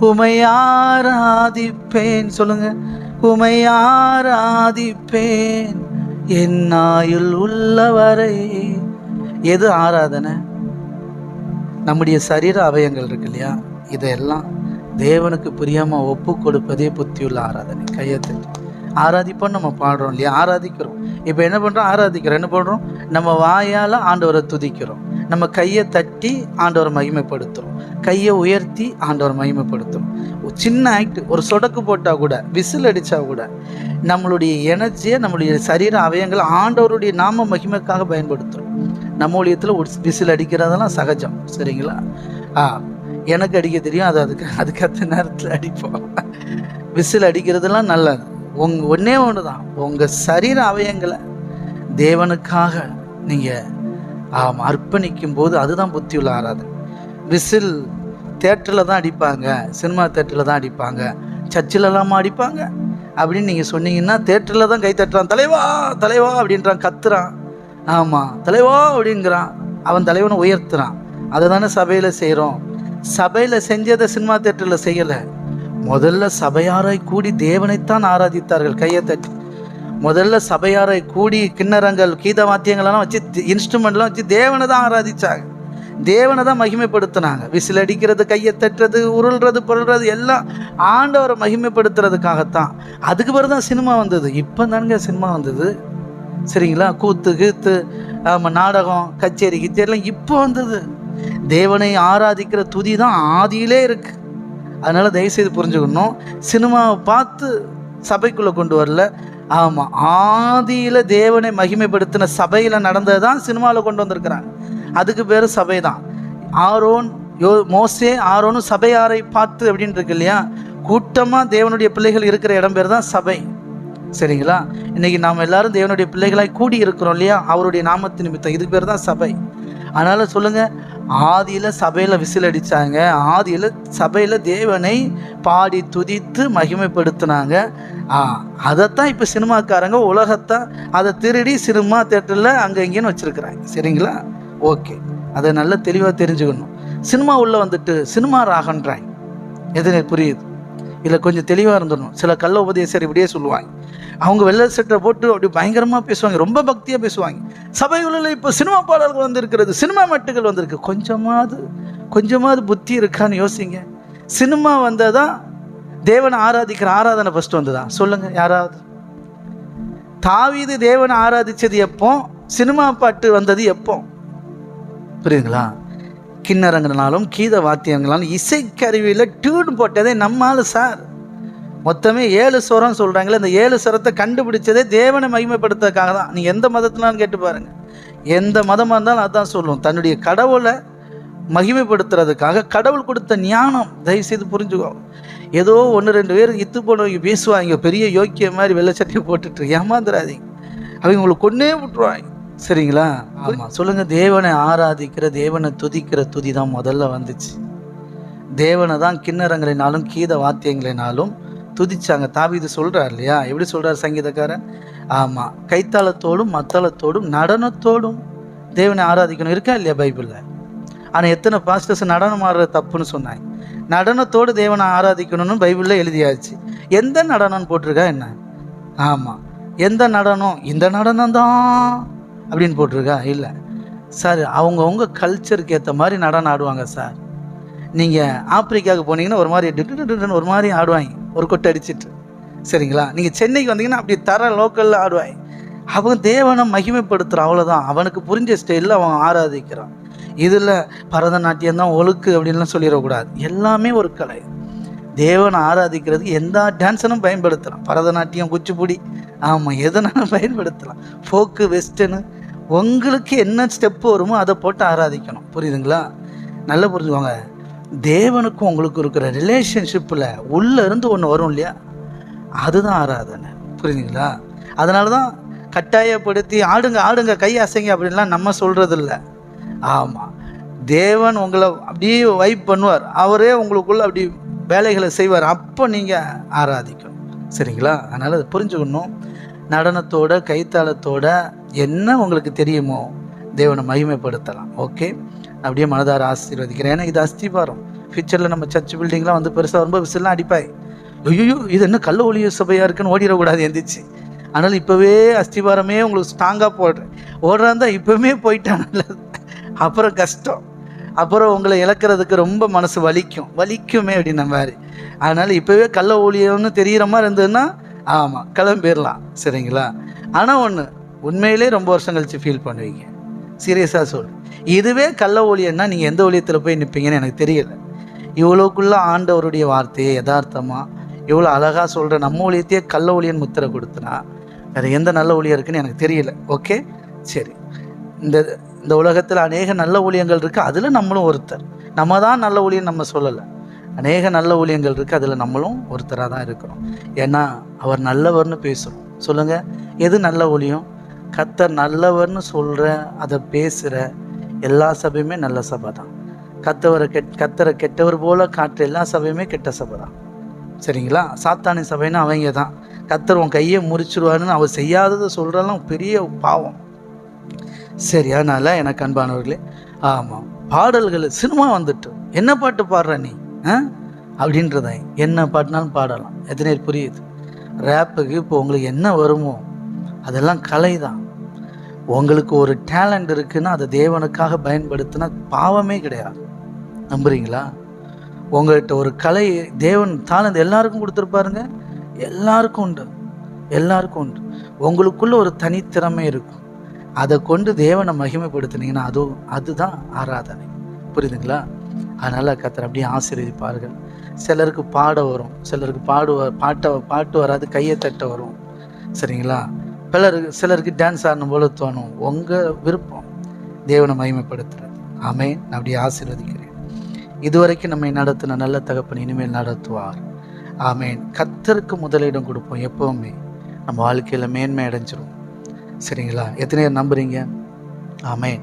உமை ஆராதிப்பேன். சொல்லுங்க. உமை ஆராதிப்பேன். என் ஆயுள் உள்ளவரை. எது ஆராதனை? நம்முடைய சரீர அவயங்கள் இருக்கு இல்லையா? இதெல்லாம் தேவனுக்கு பிரியமா ஒப்பு கொடுப்பதே புத்தியுள்ள ஆராதனை. கையை தட்டி. ஆராதிப்போம் நம்ம பாடுறோம் இல்லையா? ஆராதிக்கிறோம். இப்போ என்ன பண்ணுறோம் ஆராதிக்கிறோம். என்ன பண்ணுறோம் நம்ம வாயால் ஆண்டவரை துதிக்கிறோம். நம்ம கையை தட்டி ஆண்டவரை மகிமைப்படுத்துகிறோம் கையை உயர்த்தி ஆண்டவரை மகிமைப்படுத்தும் சின்ன ஆக்ட் ஒரு சொடக்கு போட்டால் கூட விசில் அடித்தா கூட நம்மளுடைய எனர்ஜியை நம்மளுடைய சரீர அவயங்களை ஆண்டவருடைய நாம மகிமைக்காக பயன்படுத்துகிறோம் நம்ம ஊழியத்தில் விசில் அடிக்கிறதெல்லாம் சகஜம் சரிங்களா? ஆ எனக்கு அடிக்க தெரியும் அது அதுக்கு அதுக்கேற்ற நேரத்தில் அடிப்போம். விசில் அடிக்கிறதெல்லாம் நல்லது. உங் ஒன்றே ஒன்று தான் உங்கள் சரீர அவயங்களை தேவனுக்காக நீங்கள் ஆமாம் அர்ப்பணிக்கும் போது அதுதான் புத்தி உள்ள ஆராதனை. விசில் தேட்டரில் தான் அடிப்பாங்க சினிமா தேட்டரில் தான் அடிப்பாங்க சர்ச்சிலலாமா அடிப்பாங்க அப்படின்னு நீங்கள் சொன்னீங்கன்னா தேட்டரில் தான் கை தட்டுறான் தலைவா தலைவா அப்படின்றான் கத்துறான். ஆமாம் தலைவா அப்படிங்கிறான். அவன் தலைவனை உயர்த்துறான். அதை தானே சபையில் செய்கிறோம் சபையில் செஞ்சதை சினிமா தேட்டரில் செய்யலை. முதல்ல சபையாராய் கூடி தேவனைத்தான் ஆராதித்தார்கள் கையை தட்டி. முதல்ல சபையாரை கூடி கிண்ணறங்கள் கீத வாத்தியங்களெல்லாம் வச்சு இன்ஸ்ட்ருமெண்ட்லாம் வச்சு தேவனை தான் ஆராதிச்சாங்க. தேவனை தான் மகிமைப்படுத்தினாங்க. விசில் அடிக்கிறது கையை தட்டுறது உருள்றது பொருள்றது எல்லாம் ஆண்டவரை மகிமைப்படுத்துறதுக்காகத்தான். அதுக்கு பிறகு தான் சினிமா வந்தது. இப்போ தானுங்க சினிமா வந்தது. சரிங்களா? கூத்து கீத்து ஆமாம் நாடகம் கச்சேரி கிச்சேரிலாம் இப்போ வந்தது. தேவனை ஆராதிக்கிற துதி தான் ஆதியிலே இருக்கு. அதனால தயவுசெய்து புரிஞ்சுக்கணும். சினிமாவை பார்த்து சபைக்குள்ளே கொண்டு வரல. ஆமாம் ஆதியில் தேவனை மகிமைப்படுத்தின சபையில் நடந்தது தான் சினிமாவில் கொண்டு வந்திருக்கிறாங்க அதுக்கு பேர் சபை தான் ஆரோன் யோ மோசே ஆரோனும் சபையாரை பார்த்து அப்படின்னு இருக்கு இல்லையா? கூட்டமாக தேவனுடைய பிள்ளைகள் இருக்கிற இடம் பேர் தான் சபை. சரிங்களா? இன்னைக்கு நாம் எல்லாரும் தேவனுடைய பிள்ளைகளாய் கூடி இருக்கிறோம் இல்லையா? அவருடைய நாமத்து நிமித்தம். இதுக்கு பேர் தான் சபை. அதனால் சொல்லுங்கள் ஆதியில் சபையில் விசில் அடித்தாங்க ஆதியில் சபையில் தேவனை பாடி துதித்து மகிமைப்படுத்தினாங்க. ஆ அதைத்தான் இப்போ சினிமாக்காரங்க உலகத்தை அதை திருடி சினிமா தேட்டரில் அங்கே இங்கேன்னு வச்சுருக்குறாங்க. சரிங்களா? ஓகே. அதை நல்லா தெளிவாக தெரிஞ்சுக்கணும். சினிமா உள்ளே வந்துட்டு சினிமா ராகன்றாங்க. எது புரியுது? இதில் கொஞ்சம் தெளிவாக இருந்துடணும். சில கள்ள உபதேசர் இப்படியே சொல்லுவாங்க. அவங்க வெள்ளை சட்டை போட்டு அப்படி பயங்கரமாக பேசுவாங்க ரொம்ப பக்தியாக பேசுவாங்க. சபைகளில் இப்போ சினிமா பாடல்கள் வந்திருக்கிறது சினிமா மெட்டுகள் வந்திருக்கு. கொஞ்சமாவது கொஞ்சமாவது புத்தி இருக்கான்னு யோசிங்க. சினிமா வந்தால் தான் தேவனை ஆராதிக்கிற ஆராதனை ஃபஸ்ட்டு வந்ததா? சொல்லுங்கள் யாராவது. தாவீது தேவனை ஆராதித்தது எப்போ? சினிமா பாட்டு வந்தது எப்போ? புரியுதுங்களா? கிண்ணறங்கனாலும் கீத வாத்தியங்களாலும் இசைக்கருவியில் டியூன் போட்டதே நம்மால் சார் மொத்தமே ஏழு ஸ்வரம் சொல்கிறாங்களே இந்த ஏழு ஸ்வரத்தை கண்டுபிடிச்சதே தேவனை மகிமைப்படுத்துறதுக்காக தான். நீங்கள் எந்த மதத்தினாலும் கேட்டு பாருங்கள் எந்த மதமாக இருந்தாலும் அதான் சொல்லும் தன்னுடைய கடவுளை மகிமைப்படுத்துறதுக்காக கடவுள் கொடுத்த ஞானம் தயவு செய்து புரிஞ்சுக்கோ. ஏதோ ஒன்று ரெண்டு பேர் இத்து போனவங்க பேசுவாங்க. பெரிய யோக்கிய மாதிரி வெள்ளை சட்டையை போட்டுட்டு ஏமாந்துடாதீங்க அவங்க உங்களுக்கு கொன்னே விட்டுருவாங்க. சரிங்களா? ஆமாம் சொல்லுங்கள் தேவனை ஆராதிக்கிற தேவனை துதிக்கிற துதி தான் முதல்ல வந்துச்சு. தேவனை தான் கிண்ணறங்களினாலும் கீத வாத்தியங்களினாலும் துதிச்சாங்க. தாவிது சொல்றார் இல்லையா? எப்படி சொல்றார் சங்கீதக்காரன்? ஆமாம் கைத்தாளத்தோடும் மத்தளத்தோடும் நடனத்தோடும் தேவனை ஆராதிக்கணும். இருக்கா இல்லையா பைபிளில்? ஆனால் எத்தனை பாஸ்டர்ஸ் நடனம் ஆடுறது தப்புன்னு சொன்னாங்க. நடனத்தோடு தேவனை ஆராதிக்கணும்னு பைபிளில் எழுதியாச்சு. எந்த நடனம்னு போட்டிருக்கா என்ன? ஆமாம் எந்த நடனம்? இந்த நடனம் தான் அப்படின்னு போட்டிருக்கா? இல்லை. சார் அவங்கவுங்க கல்ச்சருக்கு ஏற்ற மாதிரி நடனம் ஆடுவாங்க சார். நீங்கள் ஆப்பிரிக்காவுக்கு போனீங்கன்னா ஒரு மாதிரி டிட்டு ஒரு மாதிரி ஆடுவாங்க. ஒரு கொட்டை அடிச்சிட்டு. சரிங்களா? நீங்கள் சென்னைக்கு வந்தீங்கன்னா அப்படி தர லோக்கலில் ஆடுவாங்க அவன் தேவனை மகிமைப்படுத்துகிறான் அவ்வளோதான் அவனுக்கு புரிஞ்ச ஸ்டைலில் அவன் ஆராதிக்கிறான். இதில் பரதநாட்டியம் தான் ஒழுக்கு அப்படின்லாம் சொல்லிடக்கூடாது. எல்லாமே ஒரு கலை. தேவனை ஆராதிக்கிறதுக்கு எந்த டான்ஸனும் பயன்படுத்தலாம். பரதநாட்டியம் குச்சிப்புடி. ஆமாம் எதனாலும் பயன்படுத்தலாம். Folk western. உங்களுக்கு என்ன ஸ்டெப்பு வருமோ அதை போட்டு ஆராதிக்கணும். புரியுதுங்களா? நல்லா புரிஞ்சுக்கோங்க. தேவனுக்கும் உங்களுக்கு இருக்கிற ரிலேஷன்ஷிப்பில் உள்ளே இருந்து ஒன்று வரும் இல்லையா? அதுதான் ஆராதனை. புரியுதுங்களா? அதனால தான் கட்டாயப்படுத்தி ஆடுங்க ஆடுங்க கை அசைங்க அப்படின்லாம் நம்ம சொல்கிறது இல்லை ஆமாம் தேவன் உங்களை அப்படியே வைப் பண்ணுவார். அவரே உங்களுக்குள்ள அப்படி வேலைகளை செய்வார். அப்போ நீங்கள் ஆராதிக்கணும். சரிங்களா? அதனால் அதை புரிஞ்சுக்கணும். நடனத்தோட கைத்தாளத்தோட என்ன உங்களுக்கு தெரியுமோ தேவனை மகிமைப்படுத்தலாம். ஓகே? அப்படியே மனதார ஆசீர்வதிக்கிறேன். ஏன்னா இது அஸ்திபாரம். ஃபியூச்சரில் நம்ம சர்ச் பில்டிங்லாம் வந்து பெருசாக ரொம்ப விசிலாம் அடிப்பாய். ஐயோ இது என்ன கள்ள ஒளிய சபையாக இருக்குன்னு ஓடிடக்கூடாது எந்திரிச்சு. அதனால் இப்போவே அஸ்திபாரமே உங்களுக்கு ஸ்ட்ராங்காக போடுறேன். ஓடுறாந்தா இப்போவுமே போயிட்டா நல்லது. அப்புறம் கஷ்டம். அப்புறம் உங்களை இழக்கிறதுக்கு ரொம்ப மனசு வலிக்கும். வலிக்குமே அப்படின்ன மாதிரி. அதனால் இப்போவே கள்ள ஊழியம்னு தெரிகிற மாதிரி இருந்ததுன்னா ஆமாம் கிளம்பிடலாம். சரிங்களா? ஆனால் ஒன்று உண்மையிலே ரொம்ப வருஷம் கழித்து ஃபீல் பண்ணுவீங்க. சீரியஸாக சொல் இதுவே கள்ள ஊழியன்னா நீங்கள் எந்த ஊழியத்தில் போய் நிற்பீங்கன்னு எனக்கு தெரியல. இவ்வளோக்குள்ள ஆண்டவருடைய வார்த்தையை யதார்த்தமாக இவ்வளோ அழகாக சொல்கிற நம்ம ஊழியத்தையே கள்ள ஊழியன் முத்திரை கொடுத்தனா வேறு எந்த நல்ல ஊழியம் இருக்குன்னு எனக்கு தெரியல. ஓகே? சரி. இந்த இந்த உலகத்தில் அநேக நல்ல ஊழியங்கள் இருக்குது அதில் நம்மளும் ஒருத்தர். நம்ம தான் நல்ல ஊழியம் நம்ம சொல்லலை. அநேக நல்ல ஊழியங்கள் இருக்குது அதில் நம்மளும் ஒருத்தராக தான் இருக்கிறோம். ஏன்னா அவர் நல்லவர்னு பேசுகிறோம் சொல்லுங்கள் எது நல்ல ஊழியம்? கத்தர் நல்லவர்னு சொல்கிற அதை பேசுகிற எல்லா சபையுமே நல்ல சபை தான் கத்தவரை கெட் கத்தரை கெட்டவர் போல காட்டுற எல்லா சபையுமே கெட்ட சபை தான் சரிங்களா? சாத்தானி சபைன்னு அவங்க தான் கத்தர் உன் கையை முறிச்சிருவாருன்னு அவர் செய்யாததை சொல்கிறலாம் பெரிய பாவம். சரி அதனால் எனக்கு அன்பானவர்களே ஆமாம் பாடல்கள் சினிமா வந்துட்டு என்ன பாட்டு பாடுற நீ? ஆ? அப்படின்றத என்ன பாட்டுனாலும் பாடலாம். எத்தனை புரியுது? ரேப்புக்கு இப்போ உங்களுக்கு என்ன வருமோ அதெல்லாம் கலை தான் உங்களுக்கு ஒரு டேலண்ட் இருக்குன்னா அதை தேவனுக்காக பயன்படுத்தினா பாவமே கிடையாது. நம்புறீங்களா? உங்கள்கிட்ட ஒரு கலை தேவன் தாளந்து எல்லாருக்கும் கொடுத்துருப்பாருங்க. எல்லாருக்கும் உண்டு. எல்லாருக்கும் உண்டு. உங்களுக்குள்ள ஒரு தனித்திறமை இருக்கும். அதை கொண்டு தேவனை மகிமைப்படுத்தினீங்கன்னா அதுவும் அதுதான் ஆராதனை. புரியுதுங்களா? அதனால் கத்தர் அப்படியே ஆசீர்வதிப்பார்கள். சிலருக்கு பாட வரும். சிலருக்கு பாடுவ பாட்டை பாட்டு வராது கையை தட்ட வரும். சரிங்களா? பலருக்கு சிலருக்கு டான்ஸ் ஆடணும் போல தோணும். உங்கள் விருப்பம் தேவனை மகிமைப்படுத்துறது. ஆமே நான் அப்படியே ஆசீர்வதிக்கிறேன். இதுவரைக்கும் நம்மை நடத்தின நல்ல தகப்பன் இனிமேல் நடத்துவார். ஆமேன். கத்தருக்கு முதலிடம் கொடுப்போம். எப்போவுமே நம்ம வாழ்க்கையில் மேன்மை அடைஞ்சிரும். சரிங்களா? எத்தனை பேர் நம்புறீங்க? ஆமேன்.